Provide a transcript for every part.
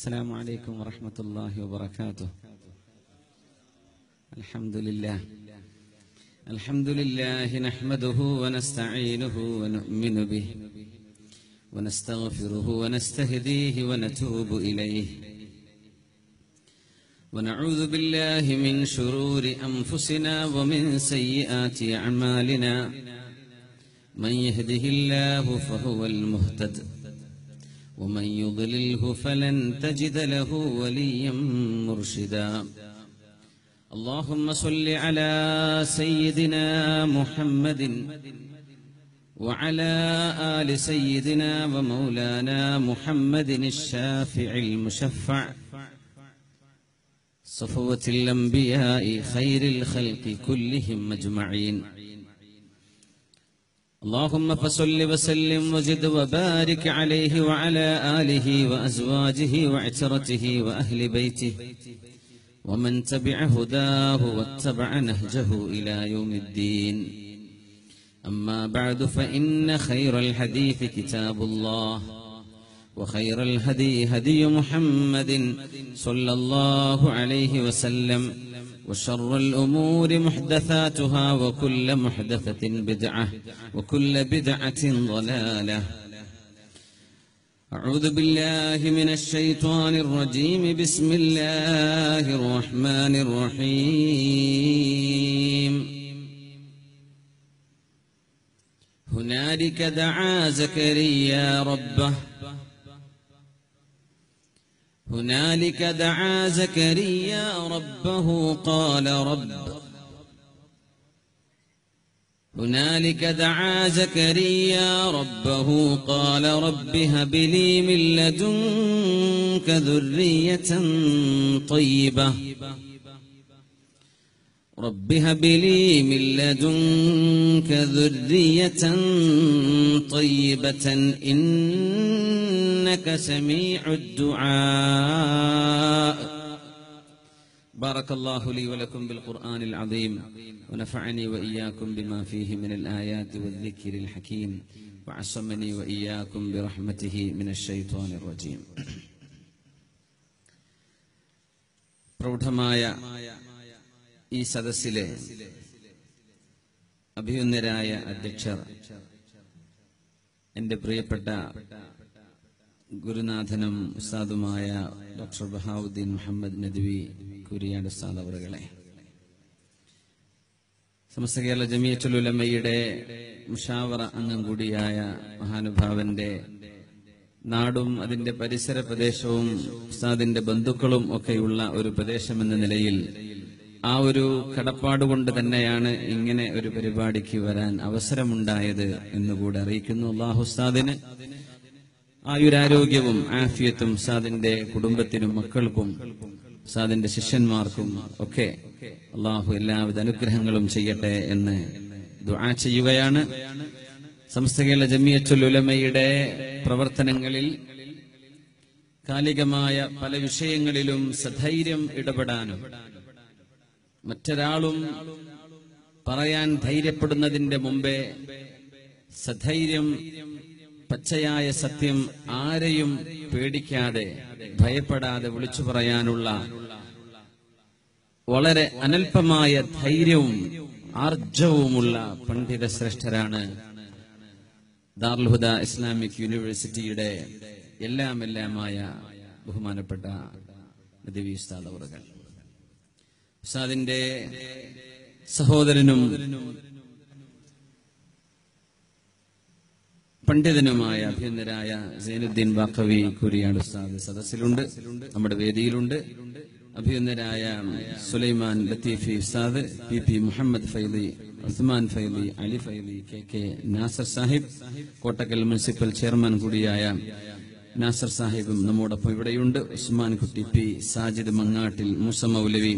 السلام عليكم ورحمة الله وبركاته. الحمد لله. الحمد لله نحمده ونستعينه ونؤمن به ونستغفره ونستهديه ونتوب إليه. ونعوذ بالله من شرور أنفسنا ومن سيئات أعمالنا. من يهده الله فهو المهتد. ومن يضلله فلن تجد له وليا مرشدا. اللهم صل على سيدنا محمد وعلى آل سيدنا ومولانا محمد الشافع المشفع. صفوة الأنبياء خير الخلق كلهم أجمعين. اللهم فصل وسلم وزد وبارك عليه وعلى آله وأزواجه وعترته وأهل بيته ومن تبع هداه واتبع نهجه إلى يوم الدين. أما بعد فإن خير الحديث كتاب الله وخير الهدي هدي محمد صلى الله عليه وسلم وشر الأمور محدثاتها وكل محدثة بدعة وكل بدعة ضلالة. أعوذ بالله من الشيطان الرجيم. بسم الله الرحمن الرحيم. هنالك دعا زكريا ربه هنالك دعا زكريا ربه قال رب. هنالك دعا زكريا ربه قال رب هب لي من لدنك ذرية طيبة. رب هب لي من لدنك ذرية طيبة إنك سميع الدعاء بارك الله لي ولكم بالقرآن العظيم ونفعني وإياكم بما فيه من الآيات والذكر الحكيم وعصمني وإياكم برحمته من الشيطان الرجيم പ്രൗഢമായ ഈ സദസ്സിലെ അഭിയുന്നരായ അധ്യക്ഷർ എന്റെ പ്രിയപ്പെട്ട ഗുരുനാഥനും ഉസ്താദുമായ ഡോക്ടർ ബഹാവുദ്ദീൻ മുഹമ്മദ് നദ്വി കുരിയാട് ഉസ്താദ് അവറുകളെ. സമസ്ത കേരള ജമിയച്ചുലുലമ്മയുടെ മുഷാവറ അംഗം കൂടിയായ മഹാനുഭാവന്റെ നാടും അതിന്റെ പരിസര പ്രദേശവും ഉസ്താദിന്റെ ബന്ധുക്കളും ഒക്കെയുള്ള ഒരു പ്രദേശമെന്ന നിലയിൽ ആ ഒരു കടപ്പാട് കൊണ്ട് തന്നെയാണ് ഇങ്ങനെ ഒരു പരിപാടിക്ക് വരാൻ അവസരമുണ്ടായത് എന്നുകൂടെ അറിയിക്കുന്നു അള്ളാഹുസ്താദിന് ആയുരാരോഗ്യവും ആഫിയത്തും സാദിന്റെ കുടുംബത്തിനും മക്കൾക്കും സാദിന്റെ ശിഷ്യന്മാർക്കും ഒക്കെ അള്ളാഹു എല്ലാവിധ അനുഗ്രഹങ്ങളും ചെയ്യട്ടെ എന്ന് ദുആ ചെയ്യുകയാണ്. സംസ്ഥകേല ജമിയച്ചുലുലമയുടെ പ്രവർത്തനങ്ങളിൽ കാലികമായ പല വിഷയങ്ങളിലും സധൈര്യം ഇടപെടാനും മറ്റൊരാളും പറയാൻ ധൈര്യപ്പെടുന്നതിന്റെ മുമ്പേ സധൈര്യം പച്ചയായ സത്യം ആരെയും പേടിക്കാതെ ഭയപ്പെടാതെ വിളിച്ചു പറയാനുള്ള വളരെ അനൽപമായ ധൈര്യവും ആർജവുമുള്ള പണ്ഡിത ശ്രേഷ്ഠരാണ് ദാർൽഹുദ ഇസ്ലാമിക് യൂണിവേഴ്സിറ്റിയുടെ എല്ലാം എല്ലാമായ ബഹുമാനപ്പെട്ട നദിവി ഉസ്താദ് അവറുകൾ. ഉസ്താദിന്റെ സഹോദരനും പണ്ഡിതനുമായ അഭ്യന്തരായ സൈനുദ്ദീൻ ബാക്കവി കുരിയാട് ഉസ്താദ് സദസ്സിലുണ്ട് നമ്മുടെ വേദിയിലുണ്ട്. അഭ്യന്തരായ സുലൈമാൻ ലത്തീഫി ഉസ്താദ് P P Muhammad Faili Usman Faili Ali Faili K K Nasar Sahib Kottakkal municipal chairman കൂടിയായ നാസർ സാഹിബും നമ്മോടൊപ്പം ഇവിടെയുണ്ട്. ഉസ്മാൻ കുട്ടി പി സാജിദ് മങ്ങാട്ടിൽ മൂസ മൗലവി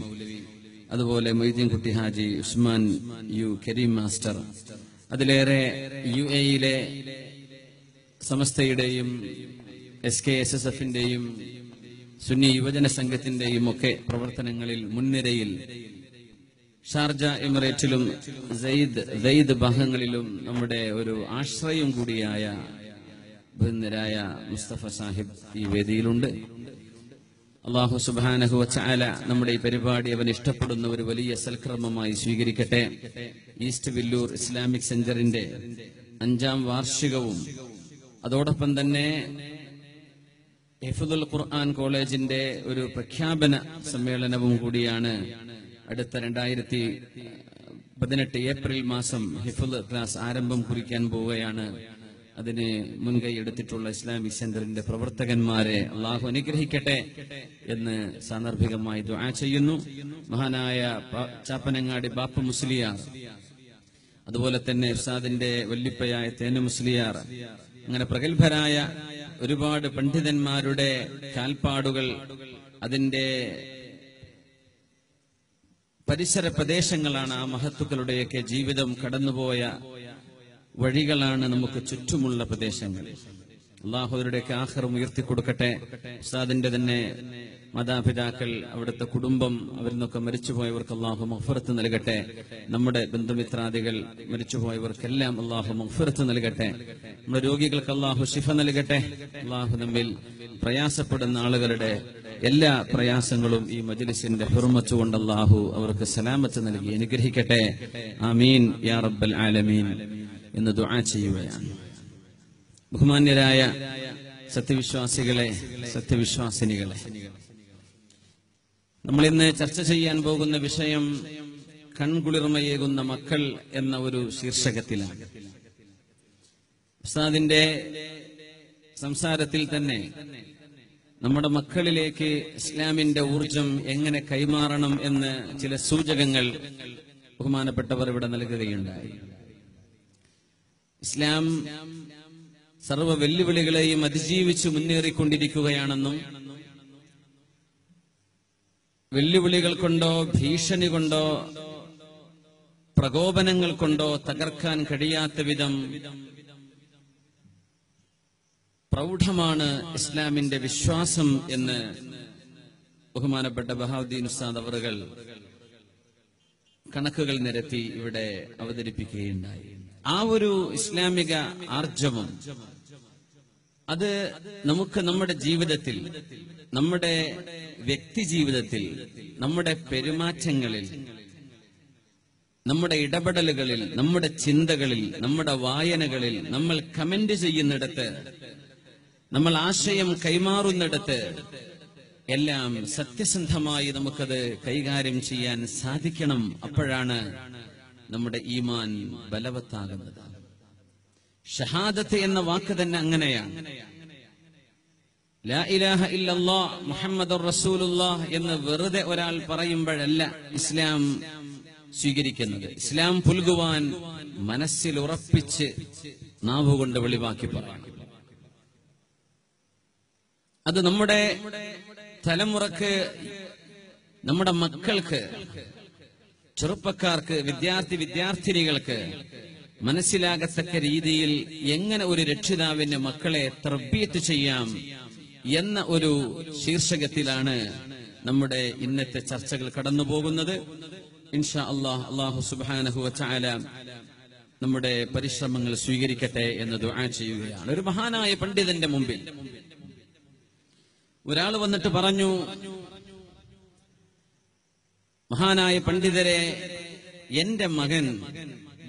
അതുപോലെ മൊയ്തീൻ കുട്ടി ഹാജി ഉസ്മാൻ യു കരീം മാസ്റ്റർ. അതിലേറെ യു എയിലെ സമസ്തയുടെയും എസ് കെ എസ് എസ് എഫിന്റെയും സുന്നി യുവജന സംഘത്തിന്റെയും ഒക്കെ പ്രവർത്തനങ്ങളിൽ മുൻനിരയിൽ ഷാർജ എമിറേറ്റിലും സെയ്ദ് സെയ്ദ് ഭാഗങ്ങളിലും നമ്മുടെ ഒരു ആശ്രയം കൂടിയായ ബഹുന്നരായ മുസ്തഫ സാഹിബ് ഈ വേദിയിലുണ്ട്. അള്ളാഹു സുബാനഹു വച്ചാല നമ്മുടെ ഈ പരിപാടി അവൻ ഇഷ്ടപ്പെടുന്ന ഒരു വലിയ സൽക്രമമായി സ്വീകരിക്കട്ടെ. ഈസ്റ്റ് വില്ലൂർ ഇസ്ലാമിക് സെന്ററിന്റെ അഞ്ചാം വാർഷികവും അതോടൊപ്പം തന്നെ ഹിഫുദുൽ ഖുർആൻ കോളേജിന്റെ ഒരു പ്രഖ്യാപന സമ്മേളനവും കൂടിയാണ് അടുത്ത രണ്ടായിരത്തി പതിനെട്ട് ഏപ്രിൽ മാസം ഹിഫുദ് ക്ലാസ് ആരംഭം കുറിക്കാൻ പോവുകയാണ്. അതിന് മുൻകൈ എടുത്തിട്ടുള്ള ഇസ്ലാമിക് സെന്ററിന്റെ പ്രവർത്തകന്മാരെ അള്ളാഹു അനുഗ്രഹിക്കട്ടെ എന്ന് സാന്ദർഭികമായി ദുആ ചെയ്യുന്നു. മഹാനായ ചാപ്പനങ്ങാടി ബാപ്പ മുസ്ലിയാർ അതുപോലെ തന്നെ ഇർസാദിന്റെ വല്ലിപ്പയായ തേന മുസ്ലിയാർ അങ്ങനെ പ്രഗത്ഭരായ ഒരുപാട് പണ്ഡിതന്മാരുടെ കാൽപ്പാടുകൾ അതിന്റെ പരിസര പ്രദേശങ്ങളാണ് ആ മഹത്തുക്കളുടെയൊക്കെ ജീവിതം കടന്നുപോയ വഴികളാണ് നമുക്ക് ചുറ്റുമുള്ള പ്രദേശങ്ങൾ. അള്ളാഹുദരുടെയൊക്കെ ആഹ്റം ഉയർത്തി കൊടുക്കട്ടെ. ഉസ്താദിന്റെ തന്നെ മാതാപിതാക്കൾ അവിടുത്തെ കുടുംബം അവരിൽ നിന്നൊക്കെ മരിച്ചുപോയവർക്ക് അള്ളാഹു മഹ്ഫറത്ത് നൽകട്ടെ. നമ്മുടെ ബന്ധുമിത്രാദികൾ മരിച്ചുപോയവർക്കെല്ലാം അള്ളാഹു മഹ്ഫറത്ത് നൽകട്ടെ. നമ്മുടെ രോഗികൾക്ക് അള്ളാഹു ശിഫ നൽകട്ടെ. അള്ളാഹു നമ്മിൽ പ്രയാസപ്പെടുന്ന ആളുകളുടെ എല്ലാ പ്രയാസങ്ങളും ഈ മജ്ലിസിന്റെ ഹുർമത്ത് കൊണ്ട് അള്ളാഹു അവർക്ക് സലാമത്ത് നൽകി അനുഗ്രഹിക്കട്ടെ. ആമീൻ. യാ റബ്ബൽ ആലമീൻ. എന്ന് ദുആ ചെയ്യുകയാണ്. ബഹുമാന്യരായ സത്യവിശ്വാസികളെ സത്യവിശ്വാസിനികളെ നമ്മൾ ഇന്ന് ചർച്ച ചെയ്യാൻ പോകുന്ന വിഷയം കൺകുളിർമയേകുന്ന മക്കൾ എന്ന ഒരു ശീർഷകത്തിലാണ്. ഉസ്താദിന്റെ സംസാരത്തിൽ തന്നെ നമ്മുടെ മക്കളിലേക്ക് ഇസ്ലാമിന്റെ ഊർജം എങ്ങനെ കൈമാറണം എന്ന് ചില സൂചകങ്ങൾ ബഹുമാനപ്പെട്ടവർ ഇവിടെ നൽകുകയുണ്ടായി. ഇസ്ലാം സർവ വെല്ലുവിളികളെയും അതിജീവിച്ച് മുന്നേറിക്കൊണ്ടിരിക്കുകയാണെന്നും വെല്ലുവിളികൾ കൊണ്ടോ ഭീഷണി കൊണ്ടോ പ്രകോപനങ്ങൾ കൊണ്ടോ തകർക്കാൻ കഴിയാത്ത വിധം പ്രൗഢമാണ് ഇസ്ലാമിന്റെ വിശ്വാസം എന്ന് ബഹുമാനപ്പെട്ട ബഹാവുദ്ദീൻ ഉസ്താദ് അവറുകൾ കണക്കുകൾ നിരത്തി ഇവിടെ അവതരിപ്പിക്കുകയുണ്ടായി. ആ ഒരു ഇസ്ലാമിക ആർജവം അത് നമുക്ക് നമ്മുടെ ജീവിതത്തിൽ നമ്മുടെ വ്യക്തി ജീവിതത്തിൽ നമ്മുടെ പെരുമാറ്റങ്ങളിൽ നമ്മുടെ ഇടപെടലുകളിൽ നമ്മുടെ ചിന്തകളിൽ നമ്മുടെ വായനകളിൽ നമ്മൾ കമന്റ് ചെയ്യുന്നിടത്ത് നമ്മൾ ആശയം കൈമാറുന്നിടത്ത് എല്ലാം സത്യസന്ധമായി നമുക്കത് കൈകാര്യം ചെയ്യാൻ സാധിക്കണം. അപ്പോഴാണ് നമ്മുടെ ഈമാൻ ബലവത്താകുന്നത്. ഷഹാദത്ത് എന്ന വാക്ക് തന്നെ അങ്ങനെയാണ്. ലാ ഇലാഹ റസൂലുള്ള എന്ന് വെറുതെ ഒരാൾ പറയുമ്പോഴല്ല ഇസ്ലാം സ്വീകരിക്കുന്നത്. ഇസ്ലാം പുൽകുവാൻ മനസ്സിൽ ഉറപ്പിച്ച് നാവുകൊണ്ട് വെളിവാക്കി പറയണം. അത് നമ്മുടെ തലമുറയ്ക്ക് നമ്മുടെ മക്കൾക്ക് ചെറുപ്പക്കാർക്ക് വിദ്യാർത്ഥി വിദ്യാർത്ഥിനികൾക്ക് മനസ്സിലാകത്തക്ക രീതിയിൽ എങ്ങനെ ഒരു രക്ഷിതാവിന്റെ മക്കളെ തർബീത്ത് ചെയ്യാം എന്ന ഒരു ശീർഷകത്തിലാണ് നമ്മുടെ ഇന്നത്തെ ചർച്ചകൾ കടന്നു പോകുന്നത് ഇൻഷാ അള്ളാഹ് അള്ളാഹു സുബാനഹു ചാല നമ്മുടെ പരിശ്രമങ്ങൾ സ്വീകരിക്കട്ടെ എന്ന് ദുആ ചെയ്യുകയാണ്. ഒരു മഹാനായ പണ്ഡിതന്റെ മുമ്പിൽ. ഒരാൾ വന്നിട്ട് പറഞ്ഞു മഹാനായ പണ്ഡിതരെ എന്റെ മകൻ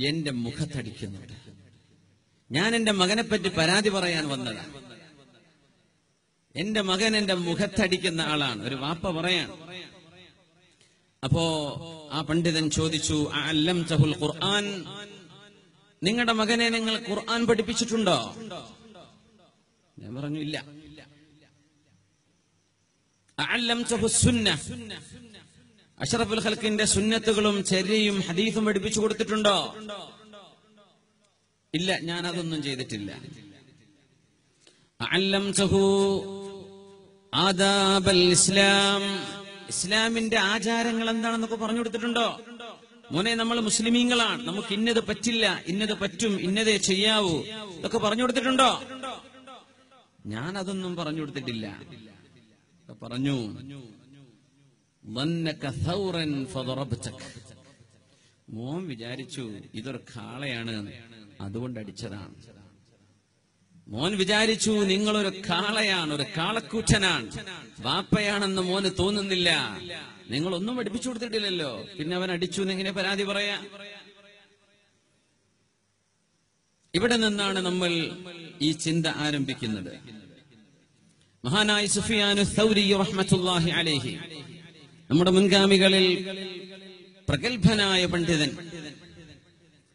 എന്റെ മുഖത്തടിക്കുന്നുണ്ട്. ഞാൻ എന്റെ മകനെ പറ്റി പരാതി പറയാൻ വന്നതാണ് എന്റെ മകൻ എന്റെ മുഖത്തടിക്കുന്ന ആളാണ്. ഒരു വാപ്പ പറയാൻ. അപ്പോ ആ പണ്ഡിതൻ ചോദിച്ചു അല്ലം ചഹുൽ ഖുർആൻ? നിങ്ങളുടെ മകനെ നിങ്ങൾ ഖുർആൻ പഠിപ്പിച്ചിട്ടുണ്ടോ? ഞാൻ പറഞ്ഞു ഇല്ല. അഅല്ലംതഹു സുന്ന അഷറഫുൽ ഹൽക്കിന്റെ സുന്നത്തുകളും ചര്യയും ഹദീഫും പഠിപ്പിച്ചു കൊടുത്തിട്ടുണ്ടോ? ഇല്ല ഞാൻ അതൊന്നും ചെയ്തിട്ടില്ല ആദാബൽ ഇസ്ലാം. ഇസ്ലാമിന്റെ ആചാരങ്ങൾ എന്താണെന്നൊക്കെ പറഞ്ഞു കൊടുത്തിട്ടുണ്ടോ? മോനെ നമ്മൾ മുസ്ലിമീങ്ങളാണ്. നമുക്ക് ഇന്നത് പറ്റില്ല ഇന്നത് പറ്റും ഇന്നതേ ചെയ്യാവൂ. ഇതൊക്കെ പറഞ്ഞു കൊടുത്തിട്ടുണ്ടോ? ഞാൻ അതൊന്നും പറഞ്ഞു കൊടുത്തിട്ടില്ല. പറഞ്ഞു. മോൻ വിചാരിച്ചു ഇതൊരു കാളയാണ്. അതുകൊണ്ട് അടിച്ചതാണ്. മോൻ വിചാരിച്ചു നിങ്ങളൊരു കാളയാണ് ഒരു കാളക്കൂറ്റനാണ്. വാപ്പയാണെന്ന് മോന് തോന്നുന്നില്ല. നിങ്ങൾ ഒന്നും പഠിപ്പിച്ചു കൊടുത്തിട്ടില്ലല്ലോ. പിന്നെ അവൻ അടിച്ചു എന്നിങ്ങനെ പരാതി പറയാ. ഇവിടെ നിന്നാണ് നമ്മൾ ഈ ചിന്ത ആരംഭിക്കുന്നത്. മഹാനായി സുഫിയാനു സൗരി റഹ്മത്തുല്ലാഹി അലൈഹി. നമ്മുടെ മുൻഗാമികളിൽ പ്രഗത്ഭനായ പണ്ഡിതൻ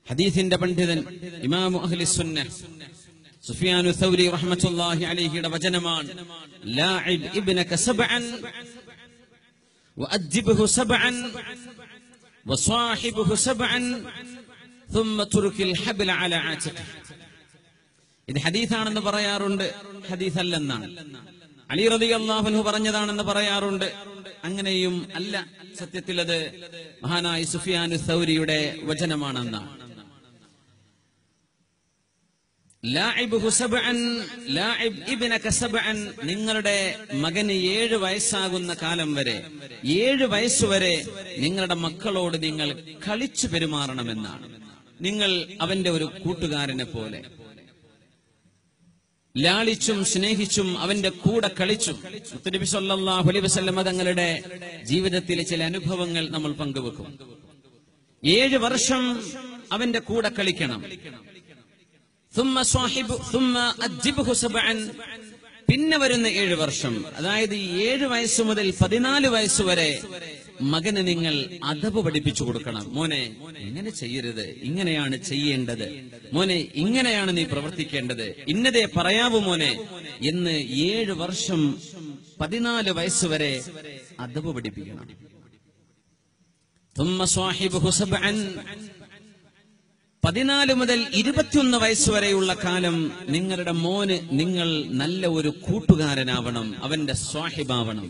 ഹദീസിന്റെ പണ്ഡിതൻ ഇമാമു അഹ്ലി സുന്ന സുഫിയാനു സൗരി റഹ്മത്തുല്ലാഹി അലൈഹിയുടെ വചനമാണ് ലാഇബ് ഇബ്നക സബ്അൻ وأدبه سبعا وصاحبه سبعا ثم ترك الحبل على عاتقه ഇത് ഹദീസാണെന്ന് പറയാറുണ്ട് ഹദീസ് അല്ലെന്നാണ് അലി റതി അള്ളാഹുനു പറഞ്ഞതാണെന്ന് പറയാറുണ്ട് അങ്ങനെയും അല്ല സത്യത്തിൽ അത് മഹാനായ സുഫിയാൻ സൗരിയുടെ വചനമാണെന്ന്. നിങ്ങളുടെ മകന് ഏഴ് വയസ്സാകുന്ന കാലം വരെ ഏഴ് വയസ്സുവരെ നിങ്ങളുടെ മക്കളോട് നിങ്ങൾ കളിച്ചു പെരുമാറണമെന്നാണ്. നിങ്ങൾ അവന്റെ ഒരു കൂട്ടുകാരനെ പോലെ. ലാളിച്ചും സ്നേഹിച്ചും അവന്റെ കൂടെ കളിച്ചും മുത്തനബി തങ്ങളുടെ ജീവിതത്തിലെ ചില അനുഭവങ്ങൾ നമ്മൾ പങ്കുവെക്കും. ഏഴ് വർഷം അവന്റെ കൂടെ കളിക്കണം. പിന്നെ വരുന്ന ഏഴ് വർഷം. അതായത് ഈ ഏഴ് വയസ്സ് മുതൽ പതിനാല് വയസ്സ് വരെ മകന് നിങ്ങൾ അതവ് പഠിപ്പിച്ചു കൊടുക്കണം. മോനെ ഇങ്ങനെ ചെയ്യരുത്. ഇങ്ങനെയാണ് ചെയ്യേണ്ടത്. മോനെ ഇങ്ങനെയാണ് നീ പ്രവർത്തിക്കേണ്ടത്. ഇന്നതേ പറയാവൂ മോനെ എന്ന് ഏഴ് വർഷം പതിനാല് വയസ്സ് വരെ അതവ് പഠിപ്പിക്കണം. പതിനാല് മുതൽ ഇരുപത്തിയൊന്ന് വയസ്സ് വരെയുള്ള കാലം നിങ്ങളുടെ മോന് നിങ്ങൾ നല്ല ഒരു കൂട്ടുകാരനാവണം അവന്റെ സ്വാഹിബാവണം.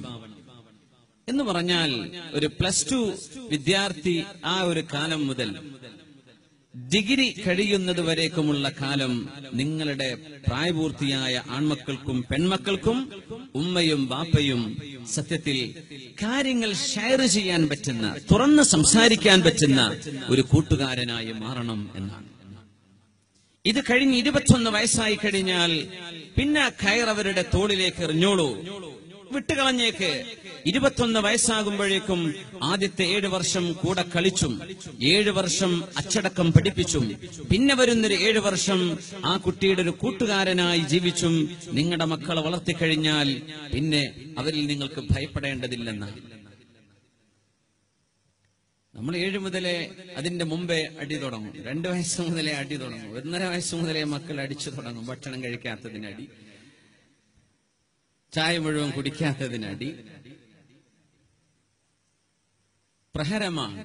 എന്ന് പറഞ്ഞാൽ ഒരു പ്ലസ് ടു വിദ്യാർത്ഥി ആ ഒരു കാലം മുതൽ ഡിഗ്രി കഴിയുന്നത് വരേക്കുമുള്ള കാലം നിങ്ങളുടെ പ്രായപൂർത്തിയായ ആൺമക്കൾക്കും പെൺമക്കൾക്കും ഉമ്മയും ബാപ്പയും സത്യത്തിൽ കാര്യങ്ങൾ ഷെയർ ചെയ്യാൻ പറ്റുന്ന തുറന്ന് സംസാരിക്കാൻ പറ്റുന്ന ഒരു കൂട്ടുകാരനായി മാറണം എന്നാണ്. ഇത് കഴിഞ്ഞ് ഇരുപത്തൊന്ന് വയസ്സായി കഴിഞ്ഞാൽ പിന്നെ കയർ അവരുടെ തോളിലേക്ക് എറിഞ്ഞോളൂ. വിട്ടുകളഞ്ഞേക്ക് ഇരുപത്തൊന്ന് വയസ്സാകുമ്പോഴേക്കും ആദ്യത്തെ ഏഴ് വർഷം കൂടെ കളിച്ചും ഏഴ് വർഷം അച്ചടക്കം പഠിപ്പിച്ചും പിന്നെ വരുന്നൊരു ഏഴ് വർഷം ആ കുട്ടിയുടെ ഒരു കൂട്ടുകാരനായി ജീവിച്ചും നിങ്ങളുടെ മക്കളെ വളർത്തിക്കഴിഞ്ഞാൽ പിന്നെ അവരിൽ നിങ്ങൾക്ക് ഭയപ്പെടേണ്ടതില്ലെന്നാണ് നമ്മൾ ഏഴ് മുതലേ അതിന്റെ മുമ്പേ അടി തുടങ്ങും. രണ്ട് വയസ്സ് മുതലേ അടി തുടങ്ങും. ഒന്നര വയസ്സ് മുതലേ മക്കൾ അടിച്ചു തുടങ്ങും ഭക്ഷണം കഴിക്കാത്തതിനടി ചായ മുഴുവൻ കുടിക്കാത്തതിനടി. പ്രഹരമാണ്.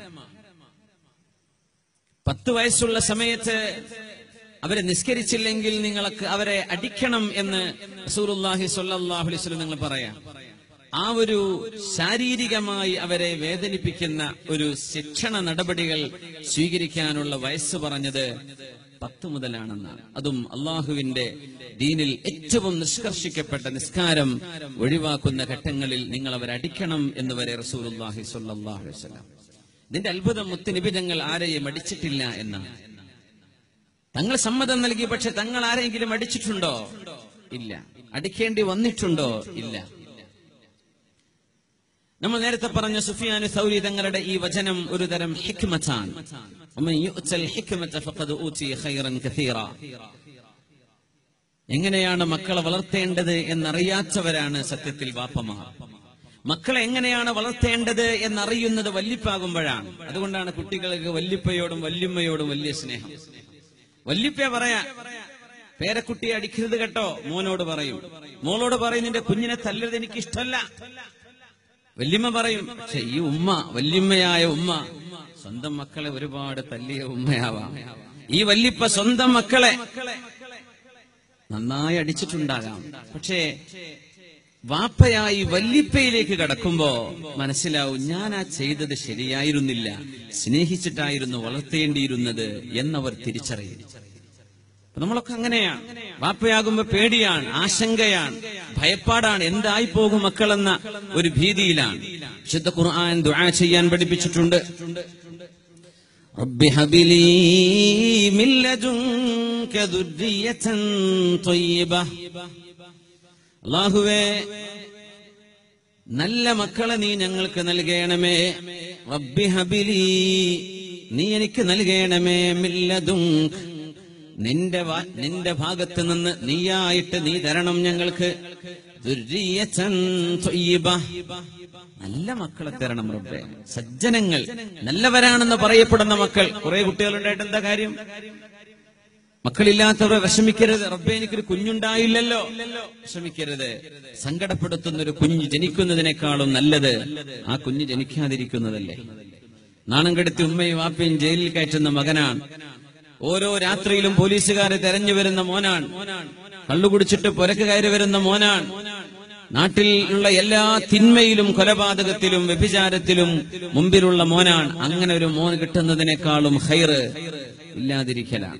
പത്ത് വയസ്സുള്ള സമയത്ത് അവരെ നിസ്കരിച്ചില്ലെങ്കിൽ നിങ്ങൾക്ക് അവരെ അടിക്കണം എന്ന് റസൂലുള്ളാഹി സ്വല്ലല്ലാഹു അലൈഹി വസല്ലം നിങ്ങൾ പറയാം. ആ ഒരു ശാരീരികമായി അവരെ വേദനിപ്പിക്കുന്ന ഒരു ശിക്ഷണ നടപടികൾ സ്വീകരിക്കാനുള്ള വയസ്സ് പറഞ്ഞത് പത്ത് മുതലാണെന്നാണ് അതും അള്ളാഹുവിന്റെ ദീനിൽ ഏറ്റവും നിഷ്കർഷിക്കപ്പെട്ട നിസ്കാരം ഒഴിവാക്കുന്ന ഘട്ടങ്ങളിൽ നിങ്ങൾ അവരടിക്കണം എന്ന് വരെ അലൈഹി വസല്ലം. ഇതിന്റെ അത്ഭുതം മുത്തുനിബിതങ്ങൾ ആരെയും അടിച്ചിട്ടില്ല എന്നാണ് തങ്ങൾ സമ്മതം നൽകി പക്ഷെ തങ്ങൾ ആരെങ്കിലും അടിച്ചിട്ടുണ്ടോ? ഇല്ല. അടിക്കേണ്ടി വന്നിട്ടുണ്ടോ? ഇല്ല. നമ്മൾ നേരത്തെ പറഞ്ഞ സുഫിയാൻ സൗരി തങ്ങളുടെ ഈ വചനം ഒരു തരം ഹിക്മത്താണ് എങ്ങനെയാണ് മക്കളെ വളർത്തേണ്ടത് എന്നറിയാത്തവരാണ് സത്യത്തിൽ വാപ്പമാർ. മക്കളെ എങ്ങനെയാണ് വളർത്തേണ്ടത് എന്നറിയുന്നത് വല്ലിപ്പാകുമ്പോഴാണ്. അതുകൊണ്ടാണ് കുട്ടികൾക്ക് വല്ലിപ്പയോടും വല്യമ്മയോടും വലിയ സ്നേഹം. വല്ലിപ്പ പറയാ പേരക്കുട്ടിയെ അടിക്കരുത് കേട്ടോ മോനോട് പറയും. മോളോട് പറയുന്നതിന്റെ നിന്റെ കുഞ്ഞിനെ തല്ലരുത് എനിക്കിഷ്ടല്ല. വല്യമ്മ പറയും പക്ഷെ ഈ ഉമ്മ വല്യമ്മയായ ഉമ്മ സ്വന്തം മക്കളെ ഒരുപാട് തല്ലിയ ഉമ്മയാവാം. ഈ വല്യപ്പ സ്വന്തം മക്കളെ നന്നായി അടിച്ചിട്ടുണ്ടാകാം. പക്ഷേ വാപ്പയായി വല്ലിപ്പയിലേക്ക് കടക്കുമ്പോ മനസ്സിലാവും ഞാൻ ആ ചെയ്തത് ശരിയായിരുന്നില്ല. സ്നേഹിച്ചിട്ടായിരുന്നു വളർത്തേണ്ടിയിരുന്നത് എന്നവർ തിരിച്ചറിയും. നമ്മളൊക്കെ അങ്ങനെയാണ് വാപ്പയാകുമ്പോ പേടിയാണ് ആശങ്കയാണ് ഭയപ്പാടാണ് എന്തായി പോകും മക്കളെന്ന ഒരു ഭീതിയിലാണ് വിശുദ്ധ ഖുർആൻ ദുആ ചെയ്യാൻ പഠിപ്പിച്ചിട്ടുണ്ട് رب هب لي من لدنك ذرية طيبة അള്ളാഹുവേ നല്ല മക്കളെ നീ ഞങ്ങൾക്ക് നൽകണമേ റബ്ബി ഹബിലി നീ എനിക്ക് നൽകണമേ മില്ലതും നിന്റെ നിന്റെ ഭാഗത്ത് നിന്ന് നീയായിട്ട് നീ തരണം ഞങ്ങൾക്ക്. നല്ല മക്കളെ തരണം റബ്ബെ. സജ്ജനങ്ങൾ നല്ലവരാണെന്ന് പറയപ്പെടുന്ന മക്കൾ. കുറെ കുട്ടികളുണ്ടായിട്ട് എന്താ കാര്യം? മക്കളില്ലാത്തവരെ വിഷമിക്കരുത്. റബ്ബെ എനിക്കൊരു കുഞ്ഞുണ്ടായില്ലല്ലോ. വിഷമിക്കരുത്. സങ്കടപ്പെടുത്തുന്ന ഒരു കുഞ്ഞ് ജനിക്കുന്നതിനേക്കാളും നല്ലത് ആ കുഞ്ഞ് ജനിക്കാതിരിക്കുന്നതല്ലേ? നാണം കെടുത്തി ഉമ്മയും വാപ്പയും ജയിലിൽ കയറ്റുന്ന മകനാണ്. ഓരോ രാത്രിയിലും പോലീസുകാരെ തെരഞ്ഞു വരുന്ന മോനാണ്. കള്ളു കുടിച്ചിട്ട് പുരക്ക് കയറി വരുന്ന മോനാണ്. നാട്ടിൽ ഉള്ള എല്ലാ തിന്മയിലും കൊലപാതകത്തിലും വ്യഭിചാരത്തിലും മുമ്പിലുള്ള മോനാണ്. അങ്ങനെ ഒരു മോൻ കിട്ടുന്നതിനേക്കാളും ഹൈറ് ഇല്ലാതിരിക്കലാണ്.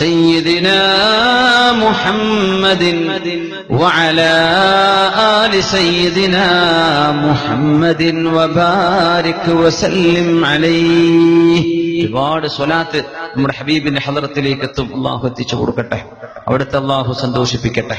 سيدنا محمد وعلى آل سيدنا محمد وبارك وسلم عليه ഒരുപാട് സ്വലാത്ത് നമ്മുടെ ഹബീബിന്റെ ഹലറത്തിലേക്ക് എത്തും അള്ളാഹു എത്തിച്ചു കൊടുക്കട്ടെ അവിടുത്തെ അള്ളാഹു സന്തോഷിപ്പിക്കട്ടെ